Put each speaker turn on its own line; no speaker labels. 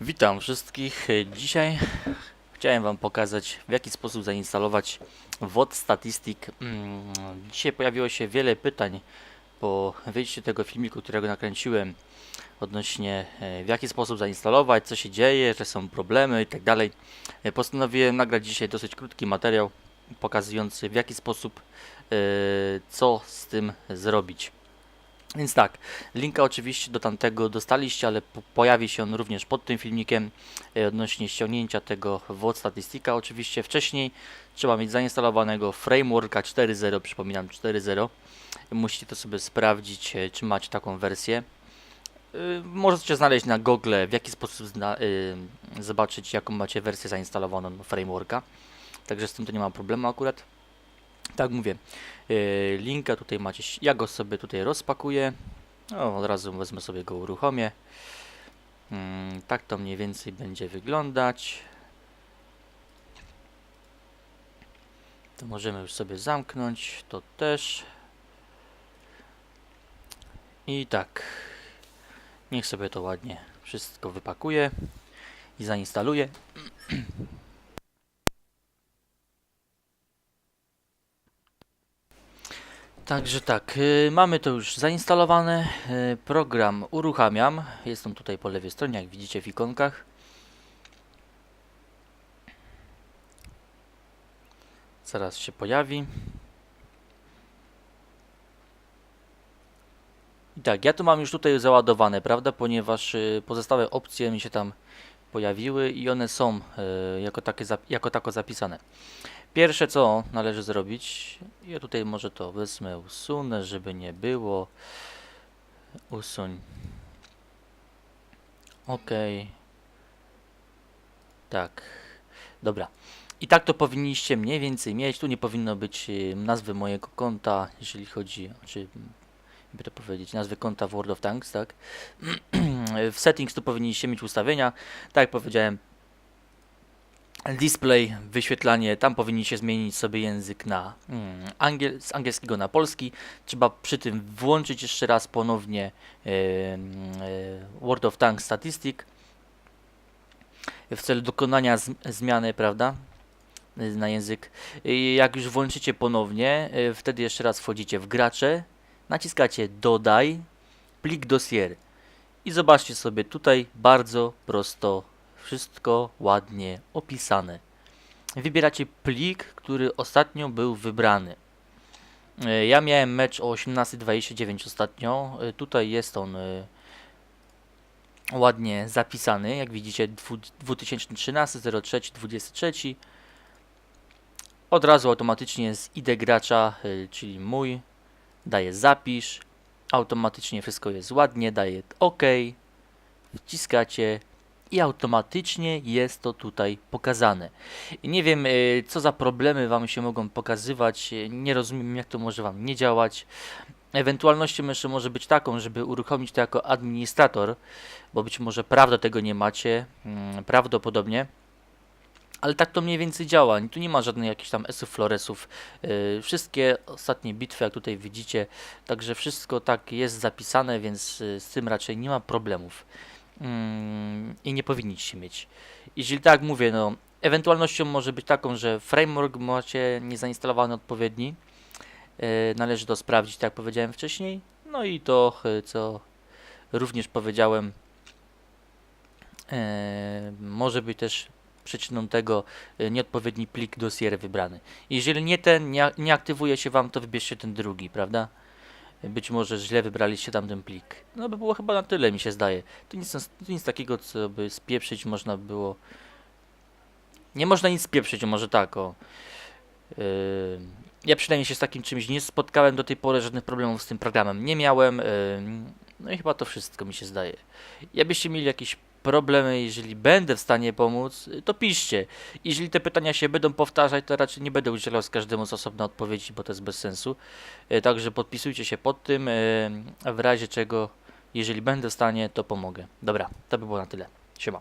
Witam wszystkich. Dzisiaj chciałem Wam pokazać, w jaki sposób zainstalować WOD Statistic. Mm, Dzisiaj pojawiło się wiele pytań po wyjściu tego filmiku, którego nakręciłem odnośnie e, w jaki sposób zainstalować, co się dzieje, że są problemy i tak. E, Postanowiłem nagrać dzisiaj dosyć krótki materiał pokazujący w jaki sposób e, co z tym zrobić. Więc tak, linka oczywiście do tamtego dostaliście, ale po pojawi się on również pod tym filmikiem e, odnośnie ściągnięcia tego WOD Statistika. Oczywiście wcześniej trzeba mieć zainstalowanego Frameworka 4.0, przypominam 4.0. Musicie to sobie sprawdzić, e, czy macie taką wersję. Y, Możecie znaleźć na Google, w jaki sposób zna, y, zobaczyć, jaką macie wersję zainstalowaną Frameworka. Także z tym to nie ma problemu akurat. Tak mówię, y, linka tutaj macie, ja go sobie tutaj rozpakuję. O, od razu wezmę sobie go, uruchomię. Mm, tak to mniej więcej będzie wyglądać. To możemy już sobie zamknąć, to też. I tak, niech sobie to ładnie wszystko wypakuje i zainstaluje. Także tak, y, mamy to już zainstalowane. y, program uruchamiam. Jest on tutaj po lewej stronie, jak widzicie w ikonkach. Zaraz się pojawi. I tak, ja tu mam już tutaj załadowane, prawda? Ponieważ y, pozostałe opcje mi się tam pojawiły i one są y, jako, takie, jako tako zapisane. Pierwsze co należy zrobić, ja tutaj może to wezmę, usunę, żeby nie było. Usuń. OK. Tak. Dobra. I tak to powinniście mniej więcej mieć. Tu nie powinno być y, nazwy mojego konta, jeżeli chodzi, czy jakby to powiedzieć, nazwy konta w World of Tanks, tak? w settings tu powinniście mieć ustawienia. Tak jak powiedziałem, display, wyświetlanie, tam powinniście zmienić sobie język na mm, angiel, z angielskiego na polski. Trzeba przy tym włączyć jeszcze raz ponownie e, World of Tanks Statistic w celu dokonania zmiany, prawda? Na język. Jak już włączycie ponownie, e, wtedy jeszcze raz wchodzicie w gracze, naciskacie dodaj, plik dossier i zobaczcie sobie tutaj bardzo prosto wszystko ładnie opisane. Wybieracie plik, który ostatnio był wybrany. E, Ja miałem mecz o 18.29 ostatnio. E, Tutaj jest on e, ładnie zapisany. Jak widzicie, dwu- 2013, 03, 23. Od razu automatycznie z ID gracza, czyli mój, daje zapisz. Automatycznie wszystko jest ładnie, daje OK. Wciskacie i automatycznie jest to tutaj pokazane. Nie wiem, y, co za problemy Wam się mogą pokazywać, y, nie rozumiem, jak to może Wam nie działać. Ewentualnością jeszcze może być taką, żeby uruchomić to jako administrator, bo być może prawda tego nie macie, mm, prawdopodobnie. Ale tak to mniej więcej działa. Tu nie ma żadnych jakichś tam esów, floresów. Yy, wszystkie ostatnie bitwy, jak tutaj widzicie, także wszystko tak jest zapisane, więc y, z tym raczej nie ma problemów mm, i nie powinniście mieć. Jeśli tak mówię, no, ewentualnością może być taką, że framework macie niezainstalowany odpowiedni. E, należy to sprawdzić, tak jak powiedziałem wcześniej. No i to, e, co również powiedziałem, e, może być też przyczyną tego e, nieodpowiedni plik dossier wybrany. Jeżeli nie ten, nie, nie aktywuje się Wam, to wybierzcie ten drugi, prawda? Być może źle wybraliście tamten plik. No by było chyba na tyle, mi się zdaje. To nic, to nic takiego, co by spieprzyć można było. Nie można nic spieprzyć, może tak, o. Yy, ja przynajmniej się z takim czymś nie spotkałem do tej pory, żadnych problemów z tym programem nie miałem. Yy, no i chyba to wszystko mi się zdaje. Jakbyście mieli jakieś problemy, jeżeli będę w stanie pomóc, to piszcie. Jeżeli te pytania się będą powtarzać, to raczej nie będę udzielał z każdemu z osobna odpowiedzi, bo to jest bez sensu. E, Także podpisujcie się pod tym, e, w razie czego, jeżeli będę w stanie, to pomogę. Dobra, to by było na tyle. Siema.